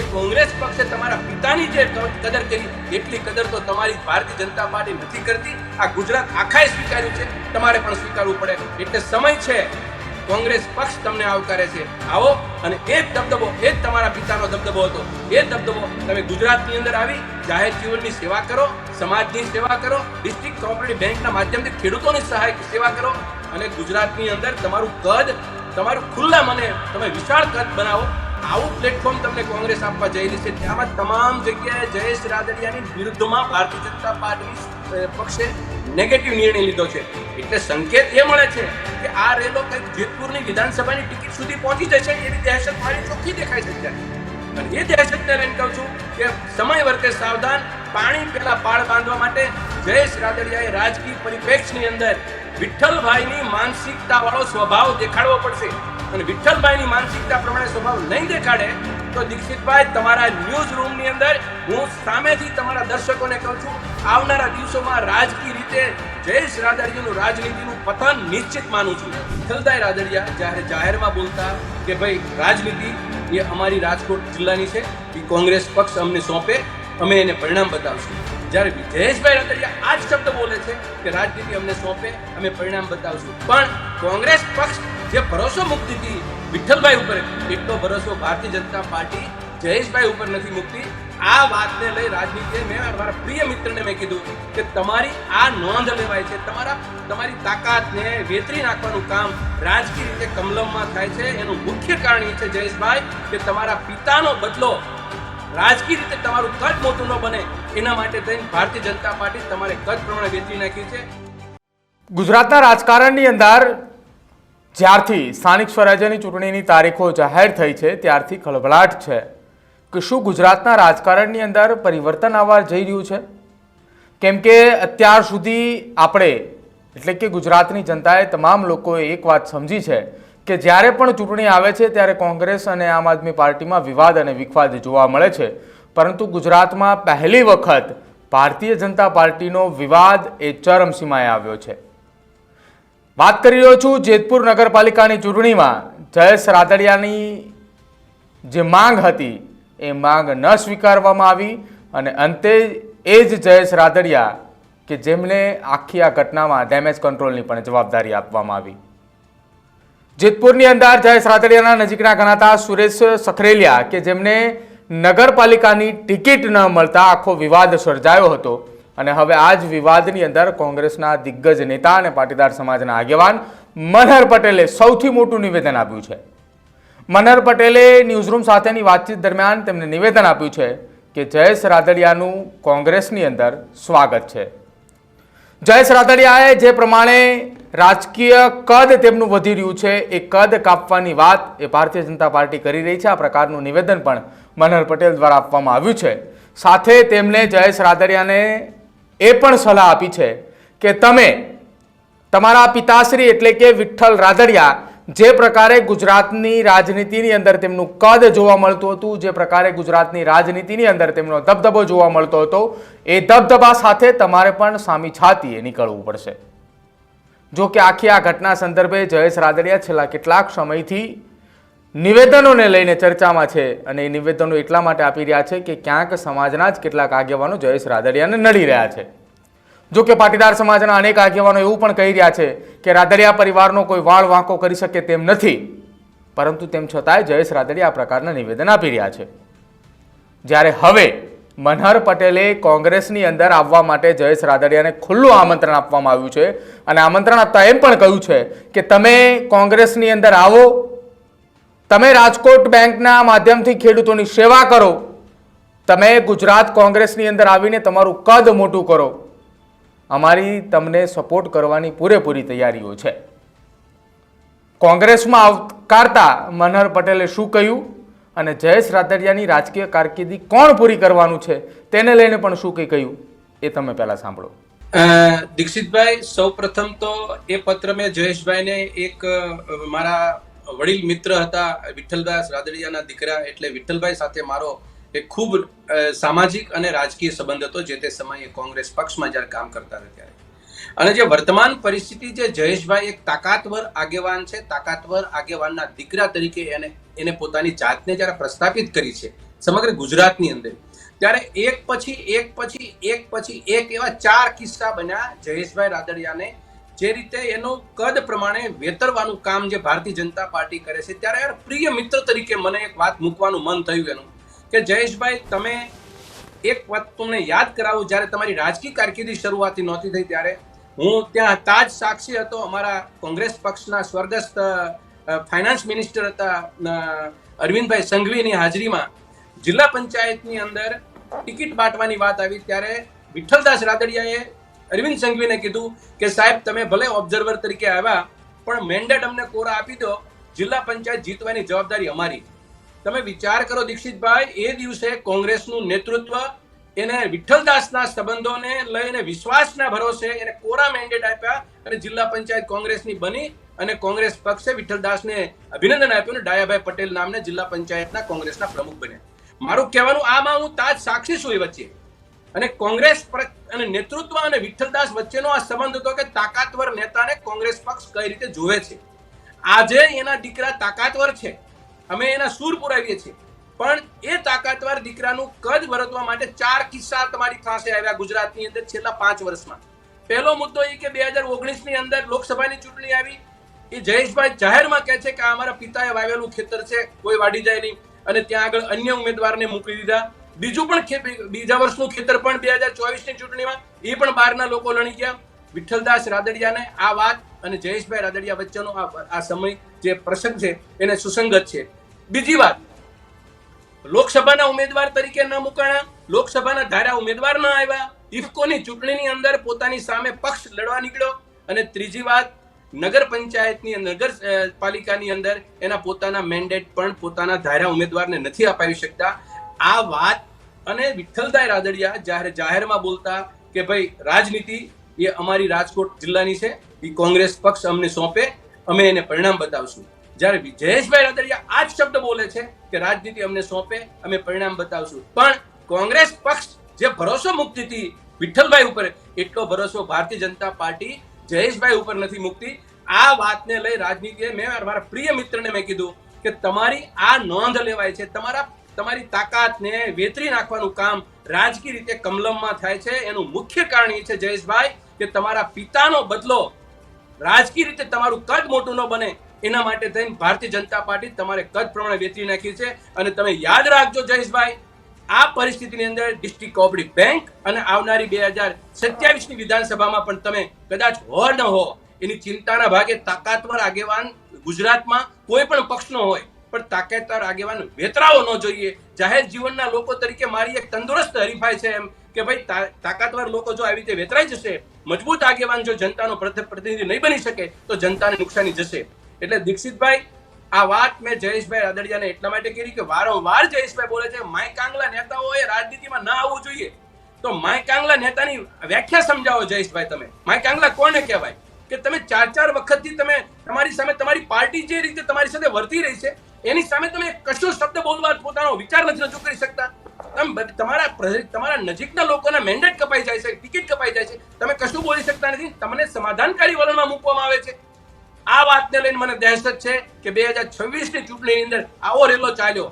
કે કોંગ્રેસ પક્ષે તમારા પિતાની જે કદર કરી, એટલી કદર તો તમારી ભારતીય જનતા પાર્ટી નથી કરતી. આ ગુજરાત આખાએ સ્વીકાર્યું છે. તમારે પણ સ્વીકારવું પડે. એટલે સમય છે. કોંગ્રેસ પક્ષ તમને આવકારે છે. આવો, અને એ જ દબદબો, એ જ તમારા પિતાનો દબદબો હતો. એ દબદબો તમે ગુજરાતની અંદર આવી, જાહેર જીવનની સેવા કરો, સમાજની સેવા કરો, ડિસ્ટ્રિક્ટ કોઓપરેટિવ બેંકના માધ્યમથી ખેડૂતોની સહાય સેવા કરો, અને ગુજરાતની અંદર તમારું કદ, તમારું ખુલ્લા મને તમે વિશાળ કદ બનાવો. આવું પ્લેટફોર્મ તમને કોંગ્રેસ આપવા જઈ રહી છે. ત્યાંમાં તમામ જગ્યાએ જયેશ રાદડિયાની વિરુદ્ધમાં ભારતીય જનતા પાર્ટી પક્ષે નેગેટિવ નિર્ણય લીધો છે. એટલે સંકેત એ મળે છે કે આ રેલો કંઈક જેતપુરની વિધાનસભાની ટિકિટ સુધી પહોંચી જશે એવી દહેશત મારી ચોખ્ખી દેખાય છે અત્યારે. અને એ દહેશતને લઈને કહું છું કે સમય વર્તે સાવધાન, પાણી પહેલા પાળ બાંધવા માટે જયેશ રાદડિયાએ રાજકીય પરિપ્રેક્ષની અંદર વિઠ્ઠલભાઈની માનસિકતાવાળો સ્વભાવ દેખાડવો પડશે. અને વિઠ્ઠલભાઈની માનસિકતા પ્રમાણે સ્વભાવ નહીં દેખાડે, તો દીક્ષિતભાઈ, તમારા ન્યૂઝ રૂમની અંદર હું સામેથી તમારા દર્શકોને કહું છું, આવનારા દિવસોમાં રાજકીય રીતે જયેશ રાદડિયાનું રાજનીતિનું પતન નિશ્ચિત માનું છું. વિઠ્ઠલભાઈ રાદડિયા જ્યારે જાહેરમાં બોલતા કે ભાઈ, રાજનીતિ એ અમારી રાજકોટ જિલ્લાની છે, એ કોંગ્રેસ પક્ષ અમને સોંપે, અમે એને પરિણામ બતાવશું. જ્યારે જયેશભાઈ રાદડિયા આ જ શબ્દ બોલે છે કે રાજનીતિ અમને સોંપે, અમે પરિણામ બતાવશું. પણ કોંગ્રેસ પક્ષ જે ભરોસો મુક્તિ હતી, વિઠ્ઠલભાઈ ઉપર એટલો ભરોસો ભારતીય જનતા પાર્ટી જયેશભાઈ ઉપર નથી મૂકતી. આ વાતને લઈ રાજનીતિએ મેં મારા પ્રિય મિત્રને મેં કીધું કે તમારી આ નોંધ લેવાય છે. તમારા, તમારી તાકાતને વેતરી નાખવાનું કામ રાજકીય રીતે કમલમમાં થાય છે. એનું મુખ્ય કારણ એ છે જયેશભાઈ કે તમારા પિતાનો બદલો રાજકીય રીતે તમારું કદ મોટું ન બને. એના માટે થઈને ભારતીય જનતા પાર્ટી તમારે કદ પ્રમાણે વેચી નાખી છે. ગુજરાતના રાજકારણની અંદર જ્યારથી સ્થાનિક સ્વરાજ્યની ચૂંટણીની તારીખો જાહેર થઈ છે, ત્યારથી ખળભળાટ છે. કે શું ગુજરાતના રાજકારણની અંદર પરિવર્તન આવવા જઈ રહ્યું છે? કેમ કે અત્યાર સુધી આપણે, એટલે કે ગુજરાતની જનતાએ તમામ લોકોએ એક વાત સમજી છે કે જ્યારે પણ ચૂંટણી આવે છે, ત્યારે કોંગ્રેસ અને આમ આદમી પાર્ટીમાં વિવાદ અને વિખવાદ જોવા મળે છે. પરંતુ ગુજરાતમાં પહેલી વખત ભારતીય જનતા પાર્ટીનો વિવાદ એ ચરમસીમાએ આવ્યો છે. વાત કરી રહ્યો છું જેતપુર નગરપાલિકાની ચૂંટણીમાં જયેશ રાદડિયાની જે માંગ હતી એ માંગ ન સ્વીકારવામાં આવી અને અંતે એ જ જયેશ રાદડિયા કે જેમને આખી આ ઘટનામાં ડેમેજ કંટ્રોલની પણ જવાબદારી આપવામાં આવી. જેતપુરની અંદર જયેશ રાદડિયાના નજીકના ગણાતા સુરેશ સખરેલિયા કે જેમને નગરપાલિકાની ટિકિટ ન મળતા આખો વિવાદ સર્જાયો હતો. અને હવે આ જ વિવાદની અંદર કોંગ્રેસના દિગ્ગજ નેતા અને પાટીદાર સમાજના આગેવાન મનહર પટેલે સૌથી મોટું નિવેદન આપ્યું છે. મનહર પટેલે ન્યૂઝરૂમ સાથેની વાતચીત દરમિયાન તેમને નિવેદન આપ્યું છે કે જયેશ રાદડિયાનું કોંગ્રેસની અંદર સ્વાગત છે. જયેશ રાદડિયાએ જે પ્રમાણે રાજકીય કદ તેમનું વધી રહ્યું છે, એ કદ કાપવાની વાત એ ભારતીય જનતા પાર્ટી કરી રહી છે. આ પ્રકારનું નિવેદન પણ મનહર પટેલ દ્વારા આપવામાં આવ્યું છે. સાથે તેમણે જયેશ રાદડિયાને એ પણ સલાહ આપી છે કે તમે તમારા પિતાશ્રી એટલે કે વિઠ્ઠલ રાદડિયા જે પ્રકારે ગુજરાતની રાજનીતિની અંદર તેમનું કદ જોવા મળતું હતું, જે પ્રકારે ગુજરાતની રાજનીતિની અંદર તેમનો દબદબો જોવા મળતો હતો, એ દબદબા સાથે તમારે પણ સામી છાતીએ નીકળવું પડશે. જો કે આખી આ ઘટના સંદર્ભે જયેશ રાદડિયા છેલ્લા કેટલાક સમયથી નિવેદનોને લઈને ચર્ચામાં છે અને એ નિવેદનો એટલા માટે આપી રહ્યા છે કે ક્યાંક સમાજના જ કેટલાક આગેવાનો જયેશ રાદડિયાને નડી રહ્યા છે. જો કે પાટીદાર સમાજના અનેક આગેવાનો એવું પણ કહી રહ્યા છે કે રાદડિયા પરિવારનો કોઈ વાળ વાંકો કરી શકે તેમ નથી. પરંતુ તેમ છતાંય જયેશ રાદડિયા આ પ્રકારના નિવેદન આપી રહ્યા છે. જ્યારે હવે મનહર પટેલે કોંગ્રેસની અંદર આવવા માટે જયેશ રાદડિયાને ખુલ્લું આમંત્રણ આપવામાં આવ્યું છે અને આમંત્રણ આપતા એમ પણ કહ્યું છે કે તમે કોંગ્રેસની અંદર આવો તમે રાજકોટ બેંકના માધ્યમથી ખેડૂતોની સેવા કરો. તમે ગુજરાત કોંગ્રેસની અંદર આવીને તમારું કદ મોટું કરો. અમારી તમને સપોર્ટ કરવાની પૂરેપૂરી તૈયારીઓ છે. કોંગ્રેસમાં આવકારતા મનહર પટેલે શું કહ્યું? અને જયેશ રાદડિયાની રાજકીય કારકિર્દી કોણ પૂરી કરવાનું છે? તેને લઈને પણ શું કંઈ કહ્યું? એ તમે પહેલા સાંભળો. દીક્ષિતભાઈ સૌ પ્રથમ તો એ પત્ર મેં જયેશભાઈને એક મારા વડીલ મિત્ર હતા, વિઠ્ઠલદાસ રાદડિયાના દીકરા એટલે વિઠ્ઠલભાઈ સાથે મારો એક ખૂબ સામાજિક અને રાજકીય સંબંધ હતો, જે તે સમયે કોંગ્રેસ પક્ષમાં જ્યારે કામ કરતા હતા ત્યારે. અને જે વર્તમાન પરિસ્થિતિ જે જયેશભાઈ એક તાકાતવર આગેવાન છે, તાકાતવર આગેવાનના દીકરા તરીકે એને એને પોતાની જાતને જ્યારે પ્રસ્થાપિત કરી છે, સમગ્ર ગુજરાતની અંદર. ત્યારે એક પછી એક પછી એક પછી એક એવા ચાર કિસ્સા બન્યા જયેશભાઈ રાદડિયાને જે રીતે એનું કદ પ્રમાણે વેતરવાનું કામ જે ભારતીય જનતા પાર્ટી કરે છે, ત્યારે યાર પ્રિય મિત્ર તરીકે મને એક વાત મૂકવાનું મન થયું એનું. કે જયેશભાઈ, તમે એક વાત તમને યાદ કરાવું, જ્યારે તમારી રાજકીય કારકિર્દી શરૂઆતી નહોતી થઈ ત્યારે. હું ત્યાં તાજ સાક્ષી હતો, અમારા કોંગ્રેસ પક્ષના સ્વર્ગસ્થ ફાઇનાન્સ મિનિસ્ટર હતા અરવિંદભાઈ સંઘવીની હાજરીમાં. જિલ્લા પંચાયતની અંદર ટિકિટ બાંટવાની વાત આવી, ત્યારે વિઠ્ઠલદાસ રાદડિયાએ અરવિંદ સંઘવીને કીધું કે, સાહેબ, તમે ભલે ઓબ્ઝર્વર તરીકે આવ્યા, પણ મેન્ડેટ અમને કોરા આપી દો. જિલ્લા પંચાયત જીતવાની જવાબદારી અમારી તમે વિચાર કરો દીક્ષિતભાઈ, એ દિવસે કોંગ્રેસનું નેતૃત્વ એને વિઠ્ઠલદાસના સંબંધોને લઈને વિશ્વાસના ભરોસે એને કોરા મેન્ડેટ આપ્યા અને જિલ્લા પંચાયત કોંગ્રેસની બની અને કોંગ્રેસ પક્ષે વિઠ્ઠલદાસને અભિનંદન આપ્યું અને ડાયાભાઈ પટેલ નામને જિલ્લા પંચાયતના કોંગ્રેસના પ્રમુખ બન્યા. મારું કહેવાનું આમાં હું તાજ સાક્ષી છું એ વચ્ચે. અને કોંગ્રેસ અને નેતૃત્વ અને વિઠ્ઠલદાસ વચ્ચેનો આ સંબંધ હતો કે તાકાતવર નેતાને કોંગ્રેસ પક્ષ કઈ રીતે જોવે છે. આજે એના દીકરા તાકાતવર છે. અમે એના સૂર પુરાવીએ છીએ. પણ એ તાકાતવર દીકરાનું કદ વરતવા માટે ચાર કિસ્સા તમારી પાસે આવ્યા ગુજરાતની અંદર છેલ્લા પાંચ વર્ષમાં. પહેલો મુદ્દો એ કે બે હજાર ઓગણીસની અંદર લોકસભાની ચૂંટણી આવી. એ જયેશભાઈ જાહેરમાં કહે છે કે આ અમારા પિતાએ વાવેલું ખેતર છે, કોઈ વાડી જાય નહીં. અને ત્યાં આગળ અન્ય ઉમેદવારને મોકલી દીધા. બીજું પણ બીજા વર્ષનું ખેતર પણ બે હજાર ચોવીસની ચૂંટણીમાં એ પણ બહારના લોકો લણી ગયા. વિઠ્ઠલદાસ રાદડિયાને આ વાત અને જયેશભાઈ રાદડિયા વચ્ચેનો આ સમય જે પ્રસંગ છે, એને સુસંગત છે. બીજી વાત, લોકસભાના ઉમેદવાર તરીકે ન મુકાણા, લોકસભાના ધારા ઉમેદવાર ન આવ્યા, ઇફકોની ચૂંટણીની અંદર પોતાની સામે પક્ષ લડવા નીકળ્યો. અને ત્રીજી વાત, નગર પંચાયતની નગર પાલિકાની અંદર એના પોતાના મેન્ડેટ પણ પોતાના ધારા ઉમેદવારને નથી અપાવી શકતા. આ વાત અને વિઠ્ઠલભાઈ રાદડિયા જાહેર જાહેરમાં બોલતા કે ભાઈ, રાજનીતિ એ અમારી રાજકોટ જિલ્લાની છે, એ કોંગ્રેસ પક્ષ અમને સોંપે, અમે એને પરિણામ બતાવશું. જ્યારે જયેશભાઈ રાદડિયા આ જ શબ્દ બોલે છે કે રાજનીતિ અમને સોંપે, અમે પરિણામ બતાવશું. પણ કોંગ્રેસ પક્ષ જે ભરોસો મુક્તિ હતી વિઠ્ઠલભાઈ ઉપર, એટલો ભરોસો ભારતીય જનતા પાર્ટી જયેશભાઈ ઉપર નથી મુકતી. આ વાતને લઈ રાજનીતિએ મેં મારા પ્રિય મિત્રને મેં કીધું કે તમારી આ નોંધ લેવાય છે, તમારા તમારી તાકાતને વેતરી નાખવાનું કામ રાજકીય રીતે કમલમમાં થાય છે. એનું મુખ્ય કારણ એ છે, જયેશભાઈ, કે તમારા પિતાનો બદલો રાજકીય રીતે તમારું કદ મોટું ન બને એના માટે થઈને ભારતીય જનતા પાર્ટી તમારે કદ પ્રમાણે વેતરી નાખી છે. અને તમે યાદ રાખજો જયેશભાઈ, આ પરિસ્થિતિની અંદર ડિસ્ટ્રિક્ટ કોઓપરેટિવ બેંક અને આવનારી બે હજાર સત્યાવીસની વિધાનસભામાં પણ તમે કદાચ હો ન હો. એની ચિંતાના ભાગે તાકાતવર આગેવાન ગુજરાતમાં કોઈ પણ પક્ષનો હોય. પણ તાકાતદાર આગેવાન વેતરાવો ન જોઈએ. જાહેર જીવનના લોકો તરીકે મારી એક તંદુરસ્ત હરીફાઈ છે એમ કે ભાઈ તાકાતવાર લોકો જો આવી રીતે વેતરાઈ જશે, મજબૂત આગેવાન જો જનતાનો પ્રતિનિધિ નહીં બની શકે, તો જનતાને નુકસાની જશે. એટલે દીક્ષિતભાઈ, આ વાત મેં જયેશભાઈ રાદડિયાને એટલા માટે કરી કે વારંવાર જયેશભાઈ બોલે છે, માય કાંગલા નેતાઓએ રાજનીતિમાં ના આવવું જોઈએ. તો માય કાંગલા નેતાની વ્યાખ્યા સમજાવો જયેશભાઈ તમે. માય કાંગલા કોને કહેવાય? કે તમે ચાર ચાર વખતથી તમે તમારી સામે તમારી પાર્ટી જે રીતે તમારી સાથે વર્તી રહી છે એની સામે તમે કશો શબ્દ બોલવા પોતાનો વિચાર નથી રજૂ કરી શકતા. તમે તમારા તમારા નજીકના લોકોના મેન્ડેટ કપાઈ જાય છે ટિકિટ કપાઈ જાય છે. તમે કશું બોલી શકતા નથી. તમને સમાધાનકારી વલણમાં મૂકવામાં આવે છે. આ વાતને લઈને મને દહેશત છે કે બે હજાર છવ્વીસની ચૂંટણીની અંદર આવો રેલો ચાલ્યો.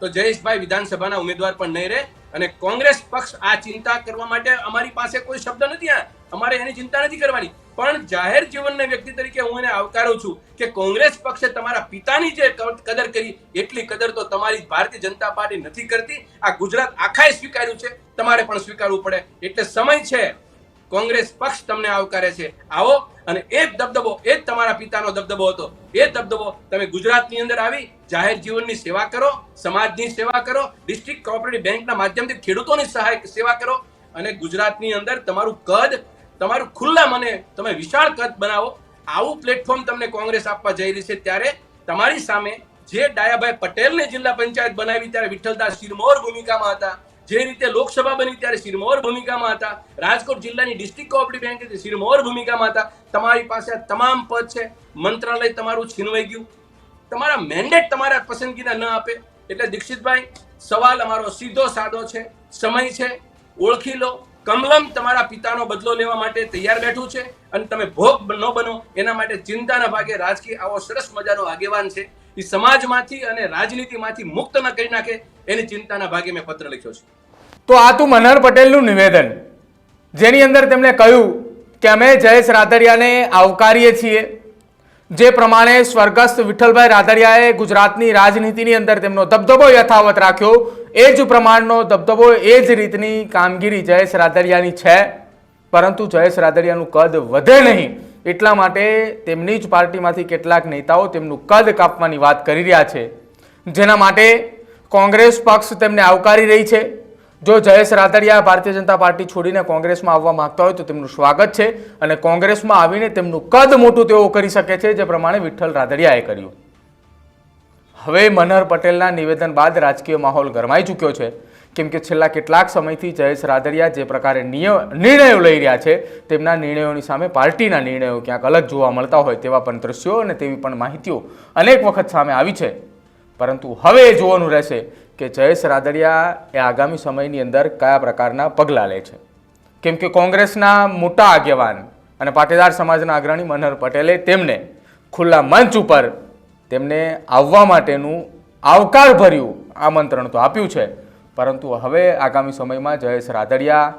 તો જયેશભાઈ વિધાનસભાના ઉમેદવાર પણ નહીં રહે અને કોંગ્રેસ પક્ષ આ ચિંતા કરવા માટે અમારી પાસે કોઈ શબ્દ નથી આ. અમારે એની ચિંતા નથી કરવાની. પણ જાહેર જીવનના વ્યક્તિ તરીકે હું એને આવકારું છું કે કોંગ્રેસ પક્ષે તમારા પિતાની જે કદર કરી, એટલી કદર તો તમારી ભારતીય જનતા પાર્ટી નથી કરતી. આ ગુજરાત આખાએ સ્વીકાર્યું છે. તમારે પણ સ્વીકારવું પડે. એટલે સમય છે. કોંગ્રેસ પક્ષ તમને આવકારે છે. આવો, અને એ જ દબદબો, એ જ તમારા પિતાનો દબદબો હતો. એ દબદબો, તમે ગુજરાતની અંદર આવી, જાહેર જીવનની સેવા કરો, સમાજની સેવા કરો, ડિસ્ટ્રિક્ટ કોઓપરેટિવ બેંકના માધ્યમથી ખેડૂતોની સહાય સેવા કરો, અને ગુજરાતની અંદર તમારું કદ તમારું ખુલ્લા મને તમે વિશાળ કદ બનાવો. આવું પ્લેટફોર્મ તમને કોંગ્રેસ આપવા જઈ રહી છે ત્યારે તમારી સામે જે ડાયાભાઈ પટેલને જિલ્લા પંચાયત બનાવી ત્યારે વિઠ્ઠલદાસ શિરમોર ભૂમિકામાં હતા. જે રીતે લોકસભા બની ત્યારે શિરમોર ભૂમિકામાં હતા. રાજકોટ જિલ્લાની ડિસ્ટ્રિક્ટ કોઓપરેટિવ બેંક શિરમોર ભૂમિકામાં હતા. તમારી પાસે આ તમામ પદ છે. મંત્રાલય તમારું છીનવાઈ ગયું. તમારા મેન્ડેટ તમારા પસંદગીના ન આપે. એટલે દીક્ષિતભાઈ, સવાલ અમારો સીધો સાદો છે. સમય છે. ઓળખી લો. કમલમ તમારા પિતાનો બદલો લેવા માટે તૈયાર બેઠું છે અને તમે ભોગ ન બનો એના માટે ચિંતાના ભાગે રાજકીય આવો સરસ મજાનો આગેવાન છે. એ સમાજમાંથી અને રાજનીતિમાંથી મુક્ત ન કરી નાખે એની ચિંતાના ભાગે મેં પત્ર લખ્યો છે. તો આ તું મનહર પટેલનું નિવેદન. જેની અંદર તેમણે કહ્યું કે અમે જયેશ રાદડિયાને આવકારીએ છીએ. જે પ્રમાણે સ્વર્ગસ્થ વિઠ્ઠલભાઈ રાદડિયાએ ગુજરાતની રાજનીતિની અંદર તેમનો દબદબો યથાવત રાખ્યો. એ જ પ્રમાણનો દબદબો એ જ રીતની કામગીરી જયેશ રાદડિયાની છે. પરંતુ જયેશ રાદડિયાનું કદ વધે નહીં. એટલા માટે તેમની જ પાર્ટીમાંથી કેટલાક નેતાઓ તેમનું કદ કાપવાની વાત કરી રહ્યા છે. જેના માટે કોંગ્રેસ પક્ષ તેમને આવકારી રહી છે. જો જયેશ રાદડિયા ભારતીય જનતા પાર્ટી છોડીને કોંગ્રેસમાં આવવા માંગતા હોય તો તેમનું સ્વાગત છે અને કોંગ્રેસમાં આવીને તેમનું કદ મોટું તેઓ કરી શકે છે, જે પ્રમાણે વિઠ્ઠલ રાદડિયાએ કર્યું. હવે મનહર પટેલના નિવેદન બાદ રાજકીય માહોલ ગરમાઈ ચૂક્યો છે. કેમ કે છેલ્લા કેટલાક સમયથી જયેશ રાદડિયા જે પ્રકારે નિર્ણયો લઈ રહ્યા છે, તેમના નિર્ણયોની સામે પાર્ટીના નિર્ણયો ક્યાંક અલગ જોવા મળતા હોય તેવા પણ દ્રશ્યો અને તેવી પણ માહિતીઓ અનેક વખત સામે આવી છે. પરંતુ હવે એ જોવાનું રહેશે કે જયેશ રાદડિયા એ આગામી સમયની અંદર કયા પ્રકારના પગલાં લે છે? કેમ કે કોંગ્રેસના મોટા આગેવાન અને પાટીદાર સમાજના અગ્રણી મનહર પટેલે તેમને ખુલ્લા મંચ ઉપર તેમને આવવા માટેનું આવકારભર્યું આમંત્રણ તો આપ્યું છે. પરંતુ હવે આગામી સમયમાં જયેશ રાદડિયા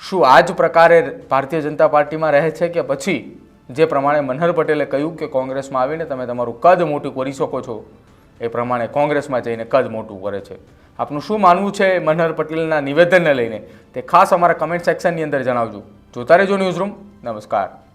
શું આ જ પ્રકારે ભારતીય જનતા પાર્ટીમાં રહે છે કે પછી? જે પ્રમાણે મનહર પટેલે કહ્યું કે કોંગ્રેસમાં આવીને તમે તમારું કદ મોટું કરી શકો છો. એ પ્રમાણે કોંગ્રેસમાં જઈને કદ મોટું કરે છે. આપનું શું માનવું છે મનહર પટેલના નિવેદનને લઈને? તે ખાસ અમારા કમેન્ટ સેક્શનની અંદર જણાવજો. જોતા રહેજો ન્યૂઝરૂમ નમસ્કાર.